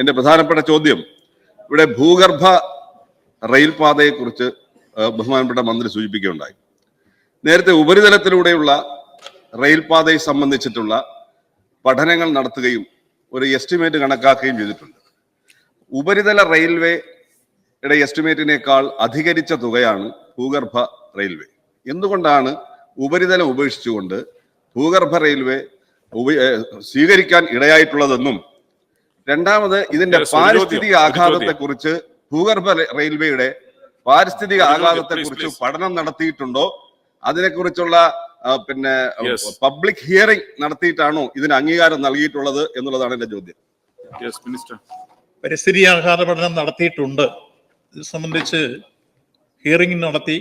എന്റെ പ്രധാനപ്പെട്ട ചോദ്യം. ഇവിടെ ഭൂഗർഭ റെയിൽപാതയെക്കുറിച്ച് ബഹുമാനപ്പെട്ട മന്ത്രി സൂചിപ്പിക്കുകയുണ്ടായി. നേരത്തെ ഉപരിതലത്തിലൂടെയുള്ള റെയിൽപാതയെ സംബന്ധിച്ചിട്ടുള്ള പഠനങ്ങൾ നടത്തുകയും ഒരു എസ്റ്റിമേറ്റ് കണക്കാക്കുകയും ചെയ്തിട്ടുണ്ട്. ഉപരിതല റെയിൽവേയുടെ എസ്റ്റിമേറ്റിനേക്കാൾ അധികരിച്ച തുകയാണ് ഭൂഗർഭ റെയിൽവേ. എന്തുകൊണ്ടാണ് ഉപരിതലം ഉപേക്ഷിച്ചുകൊണ്ട് ഭൂഗർഭ റെയിൽവേ സ്വീകരിക്കാൻ ഇടയായിട്ടുള്ളതെന്നും രണ്ടാമത് ഇതിന്റെ പാരിസ്ഥിതിക ആഘാതത്തെ കുറിച്ച് ഭൂഗർഭ റെയിൽവേയുടെ പാരിസ്ഥിതിക ആഘാതത്തെ കുറിച്ച് പഠനം നടത്തിയിട്ടുണ്ടോ? അതിനെക്കുറിച്ചുള്ള പിന്നെ പബ്ലിക് ഹിയറിംഗ് നടത്തിയിട്ടാണോ ഇതിന് അംഗീകാരം നൽകിയിട്ടുള്ളത് എന്നുള്ളതാണ് എന്റെ ചോദ്യം. പരിസ്ഥിതി ആഘാത പഠനം നടത്തിയിട്ടുണ്ട്. ഇത് സംബന്ധിച്ച് ഹിയറിംഗ് നടത്തി.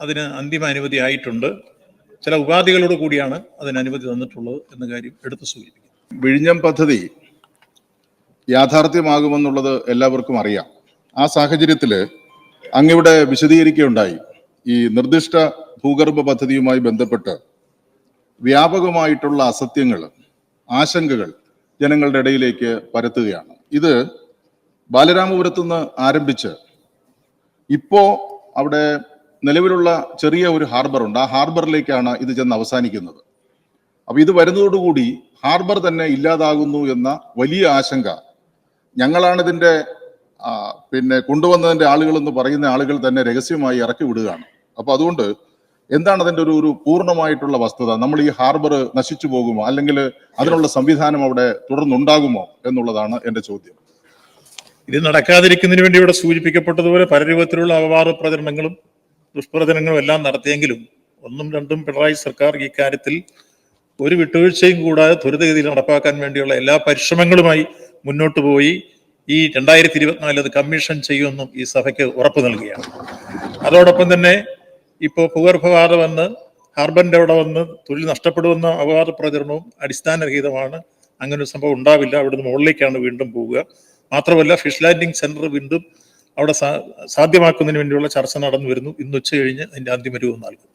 അതിന് അന്തിമ അനുമതി ആയിട്ടുണ്ട്. ചില ഉപാധികളോട് കൂടിയാണ് അതിന് അനുമതി തന്നിട്ടുള്ളത് എന്ന കാര്യം എടുത്തു സൂചിപ്പിക്കുന്നു. വിഴിഞ്ഞം പദ്ധതി യാഥാർത്ഥ്യമാകുമെന്നുള്ളത് എല്ലാവർക്കും അറിയാം. ആ സാഹചര്യത്തിൽ അങ്ങിവിടെ വിശദീകരിക്കുകയുണ്ടായി ഈ നിർദ്ദിഷ്ട ഭൂഗർഭ പദ്ധതിയുമായി ബന്ധപ്പെട്ട് വ്യാപകമായിട്ടുള്ള അസത്യങ്ങൾ ആശങ്കകൾ ജനങ്ങളുടെ ഇടയിലേക്ക് പരത്തുകയാണ്. ഇത് ബാലരാമപുരത്ത് നിന്ന് ആരംഭിച്ച് ഇപ്പോ അവിടെ നിലവിലുള്ള ചെറിയ ഒരു ഹാർബർ ഉണ്ട് ആ ഹാർബറിലേക്കാണ് ഇത് ചെന്ന് അവസാനിക്കുന്നത്. അപ്പൊ ഇത് വരുന്നതോടുകൂടി ഹാർബർ തന്നെ ഇല്ലാതാകുന്നു എന്ന വലിയ ആശങ്ക ഞങ്ങളാണ് ഇതിന്റെ പിന്നെ കൊണ്ടുവന്നതിന്റെ ആളുകൾ എന്ന് പറയുന്ന ആളുകൾ തന്നെ രഹസ്യമായി ഇറക്കി വിടുകയാണ്. അപ്പോൾ അതുകൊണ്ട് എന്താണ് അതിന്റെ ഒരു ഒരു പൂർണമായിട്ടുള്ള വസ്തുത? നമ്മൾ ഈ ഹാർബർ നശിച്ചു പോകുമോ? അല്ലെങ്കിൽ അതിനുള്ള സംവിധാനം അവിടെ തുടർന്നുണ്ടാകുമോ എന്നുള്ളതാണ് എന്റെ ചോദ്യം. ഇത് നടക്കാതിരിക്കുന്നതിന് വേണ്ടി ഇവിടെ സൂചിപ്പിക്കപ്പെട്ടതുപോലെ പല രൂപത്തിലുള്ള അപവാദ പ്രചരണങ്ങളും ദുഷ്പ്രചരണങ്ങളും എല്ലാം നടത്തിയെങ്കിലും ഒന്നും രണ്ടും പിണറായി സർക്കാർ ഈ കാര്യത്തിൽ ഒരു വിട്ടുവീഴ്ചയും കൂടാതെ ത്വരിതഗതിയിൽ നടപ്പാക്കാൻ വേണ്ടിയുള്ള എല്ലാ പരിശ്രമങ്ങളുമായി മുന്നോട്ട് പോയി. ഈ രണ്ടായിരത്തി ഇരുപത്തിനാലിൽ അത് കമ്മീഷൻ ചെയ്യുമെന്നും ഈ സഭയ്ക്ക് ഉറപ്പ് നൽകുകയാണ്. അതോടൊപ്പം തന്നെ ഇപ്പോൾ ഭൂഗർഭവാദം വന്ന് ഹാർബറിന്റെ അവിടെ വന്ന് തൊഴിൽ നഷ്ടപ്പെടുമെന്ന അപവാദ പ്രചരണവും അടിസ്ഥാനരഹിതമാണ്. അങ്ങനെ ഒരു സംഭവം ഉണ്ടാവില്ല. അവിടുന്ന് മുകളിലേക്കാണ് വീണ്ടും പോവുക. മാത്രമല്ല ഫിഷ് ലാൻഡിംഗ് സെന്റർ വീണ്ടും അവിടെ സാധ്യമാക്കുന്നതിന് വേണ്ടിയുള്ള ചർച്ച നടന്നു വരുന്നു. ഇന്ന് ഉച്ച കഴിഞ്ഞ് അതിന്റെ അന്തിമ രൂപം നൽകും.